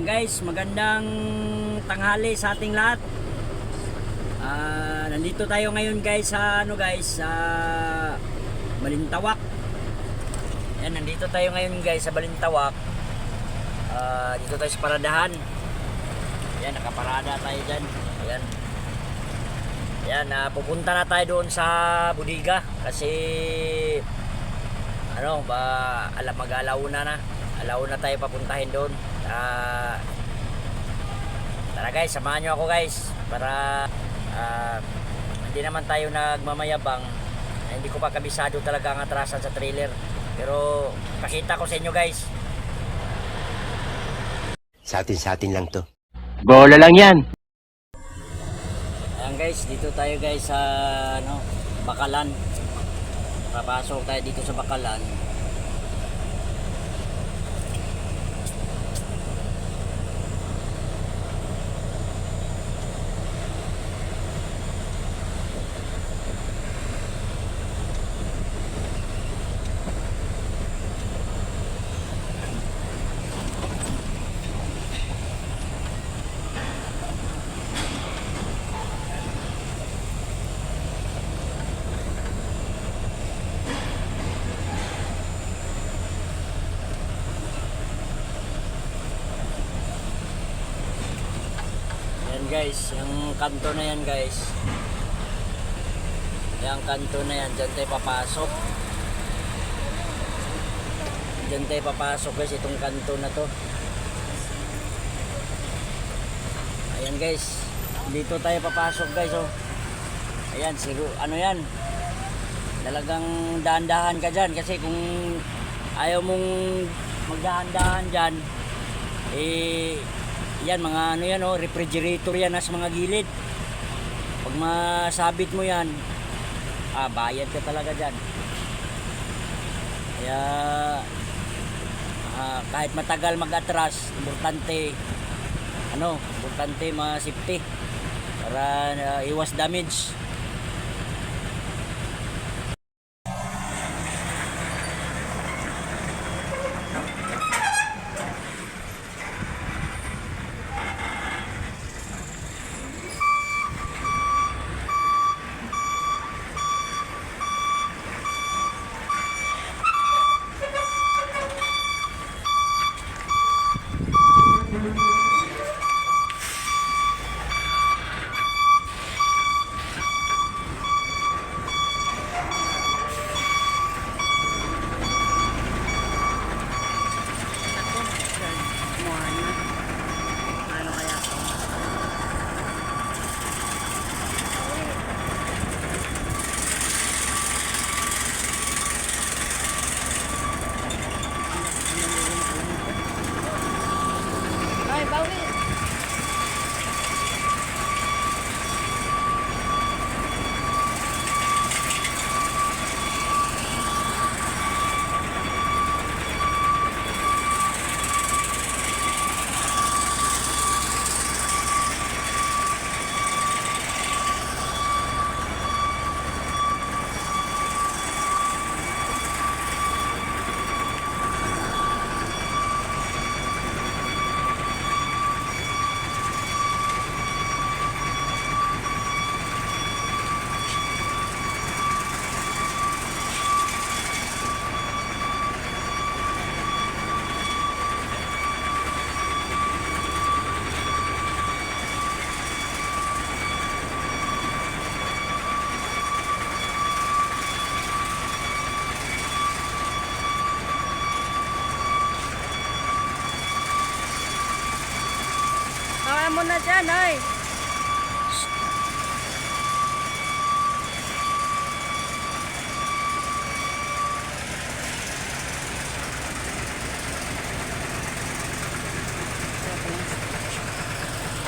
Yan guys, magandang tanghali sa ating lahat. Ah, nandito tayo ngayon guys sa ano guys sa Balintawak. Yan, nandito tayo ngayon guys sa Balintawak. Ah, dito tayo sa paradahan. Yan, nakaparada tayo dyan. Yan. Yan, ah, pupunta na tayo doon sa Budiga kasi ano ba alam mag-alauna na alauna tayo papuntahin doon. Ah, tara guys samahan nyo ako guys para ah, hindi naman tayo nagmamayabang. Eh, hindi ko pa kabisado talaga ang atrasan sa trailer. Pero pakita ko sa inyo guys. Sa atin sa atin lang to. Bola lang yan. ayan guys dito tayo guys sa ano Bakalan. Papasok tayo dito sa Bakalan Yan guys, yung kanto na yan guys. Yung kanto na yan, dyan tayo papasok. Dyan tayo papasok guys, itong kanto na to. Ayan guys, dito tayo papasok guys oh. Ayan, siguro, ano yan? Talagang dahan-dahan ka dyan kasi kung ayaw mong magdahan-dahan dyan, eh, yan mga ano yan oh, refrigerator yan nasa mga gilid. Pag masabit mo yan, ah, bayad ka talaga dyan. Kaya, ah, kahit matagal mag-atras, importante, ano, importante ma-safety para ah, iwas damage. Mo na dyan, ay.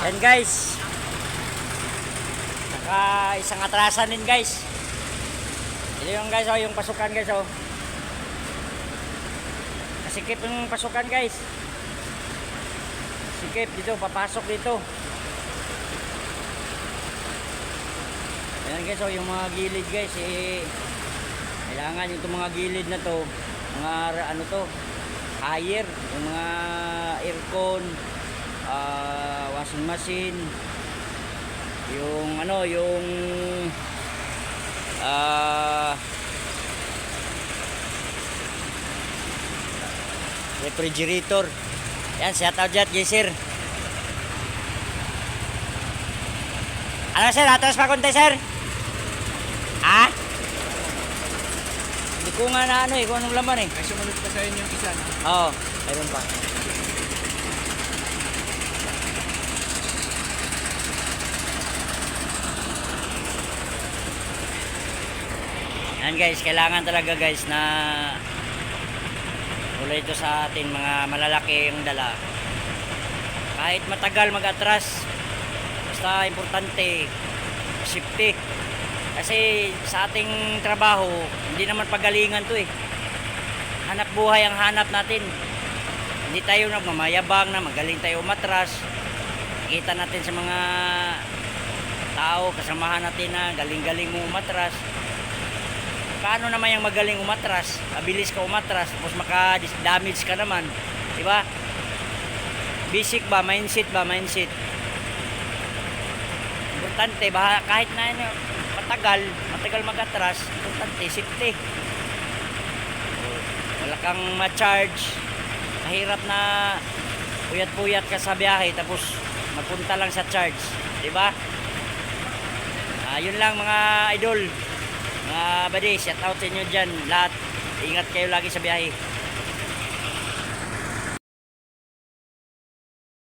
Yan guys. Naka isang atrasan din guys. Ito yung guys oh, yung pasukan guys oh. Sikip yung pasukan guys. Sikip dito, papasok dito. Ayan guys oh, yung mga gilid guys eh kailangan yung mga gilid na to, mga ano to, higher, yung mga aircon, ah, washing machine, yung ano, yung ah refrigerator. Yan, shout out dyan, sir. Ano sir, atras pa konti sir? Ha? Hindi ko nga na ano eh, kung anong laman eh. Ay, sumunod pa sa inyo yung isa, no? Oo, meron pa. Yan guys, kailangan talaga guys na wala ito sa atin mga malalaki yung dala. Kahit matagal mag-atras, basta importante, safety. Kasi sa ating trabaho, hindi naman pagalingan to eh hanap buhay ang hanap natin. Hindi tayo nagmamayabang na magaling tayo umatras. Kita natin sa mga tao, kasamahan natin na galing-galing mo umatras. Paano naman yung magaling umatras? Mabilis ka umatras, tapos maka-damage ka naman. Di ba? Basic ba? Mindset ba? Mindset. Importante, ba, kahit na ano, matagal, matagal mag-atras, importante, safety wala kang ma-charge mahirap na puyat-puyat ka sa biyahe tapos mapunta lang sa charge di ba Ah, yun lang mga idol mga buddy shout out sa inyo dyan. Lahat. Ingat kayo lagi sa biyahe